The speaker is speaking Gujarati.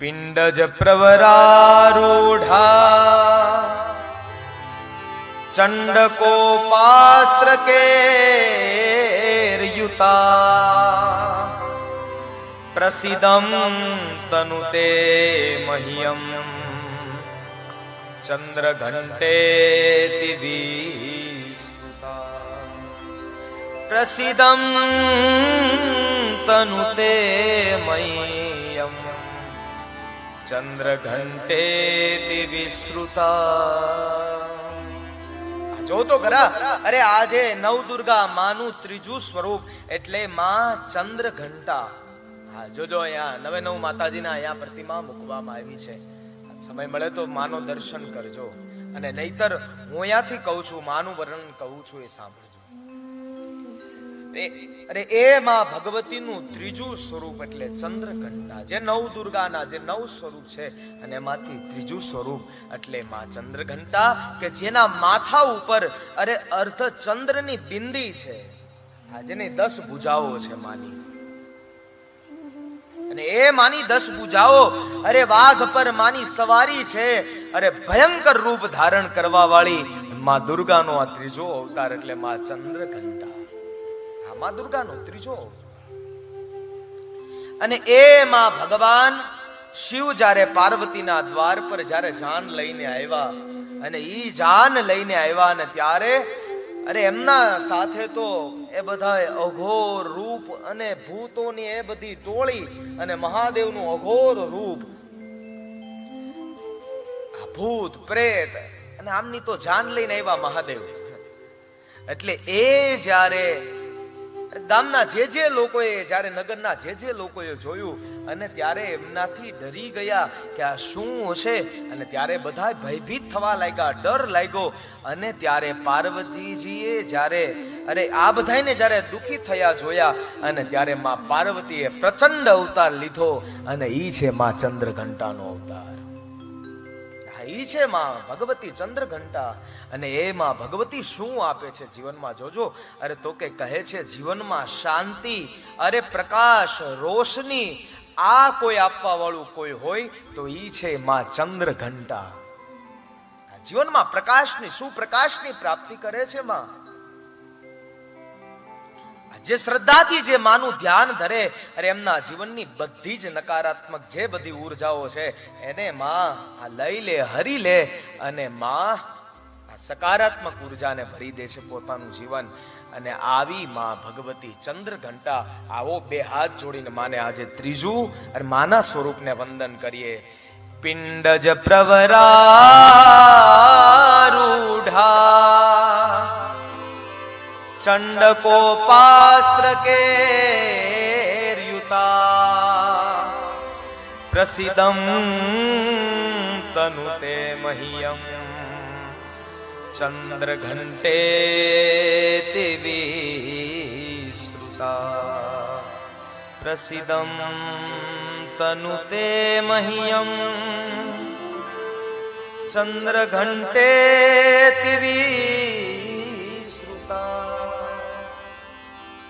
पिण्डज प्रवरारूढा चण्डकोपास्त्रकेर्युता। प्रसिदं तनुते मह्यम् चन्द्रघण्टेतिवीसुता प्रसिदं तनुते मह्यम् ચંદ્રઘંટે વિશ્રુતા જો તો ખરા અરે આજે નવ દુર્ગા માનું ત્રીજું સ્વરૂપ એટલે માં ચંદ્ર ઘંટા હા જોજો અહીંયા નવે નવ માતાજીના અહીંયા પ્રતિમા મૂકવામાં આવી છે સમય મળે તો માનો દર્શન કરજો અને નહીતર હું અહીંયાથી કહું છું માનું વર્ણન કહું છું એ સાંભળજો એ- અને એ માં ભગવતીનું ત્રીજું સ્વરૂપ એટલે ચંદ્રઘંટા, જે નવ દુર્ગાના, જે નવ સ્વરૂપ છે, અને એમાંથી ત્રીજું સ્વરૂપ એટલે માં ચંદ્રઘંટા, કે જેના માથા ઉપર, અરે અર્ધ ચંદ્રની બિંદી છે. જેની દસ ભુજાઓ છે માની. અને એ માની દસ ભુજાઓ, અરે વાઘ પર માની સવારી છે, અરે ભયંકર રૂપ ધારણ કરવા વાળી માં દુર્ગાનો આ ત્રીજો અવતાર એટલે માં ચંદ્રઘંટા. માં દુર્ગાનો ત્રીજો. અને એ માં ભગવાન શિવ જ્યારે પાર્વતીના દ્વાર પર જ્યારે જાન લઈને આવ્યા અને ઈ જાન લઈને આવ્યા અને ત્યારે, અરે એમના સાથે તો એ બધા અઘોર રૂપ અને ભૂતોની એ બધી ટોળી અને મહાદેવનું અઘોર રૂપ ભૂત, પ્રેત અને આમની તો જાન લઈને આવ્યા મહાદેવ. એટલે એ જ્યારે ગામના જે જે લોકોએ, જ્યારે નગરના જે જે લોકોએ જોયું અને ત્યારે એમનાથી ડરી ગયા કે આ શું હશે? અને ત્યારે બધા ભયભીત થવા લાગ્યા, ડર લાગ્યો. અને ત્યારે પાર્વતીજીએ જ્યારે, અરે આ બધાને જ્યારે દુઃખી થયા જોયા, અને ત્યારે માં પાર્વતીએ પ્રચંડ અવતાર લીધો અને ઈ છે માં ચંદ્રઘંટાનો અવતાર. ઈ છે માં ભગવતી ચંદ્રઘંટા. અને એમાં ભગવતી શું આપે છે જીવનમાં? જોજો, અરે તો કે કહે છે, જીવનમાં શાંતિ, અરે પ્રકાશ, રોશની, આ કોઈ આપવા વાળું કોઈ હોય તો ઈ છે માં ચંદ્રઘંટા. ઘંટા જીવનમાં પ્રકાશની શું પ્રકાશની પ્રાપ્તિ કરે છે માં. જે શ્રદ્ધાથી જે માનું ધ્યાન ધરે, અરે એમના જીવનની બધી જ નકારાત્મક જે બધી ઉર્જાઓ છે, એને માં આ લઈ લે, હરી લે અને માં આ સકારાત્મક ઉર્જાને ભરી દે છે પોતાનું જીવન. અને આવી માં ભગવતી ચંદ્ર ઘંટા આવો બે હાથ જોડીને માને આજે ત્રીજું અને માના સ્વરૂપને વંદન કરીએ. પિંડજ પ્રવરારૂઢા चण्डकोपास्त्र प्रसिदं तनुते मह्यम् चन्द्रघण्टे तिवि श्रुता तनुते मह्यम् चन्द्रघण्टे तिवि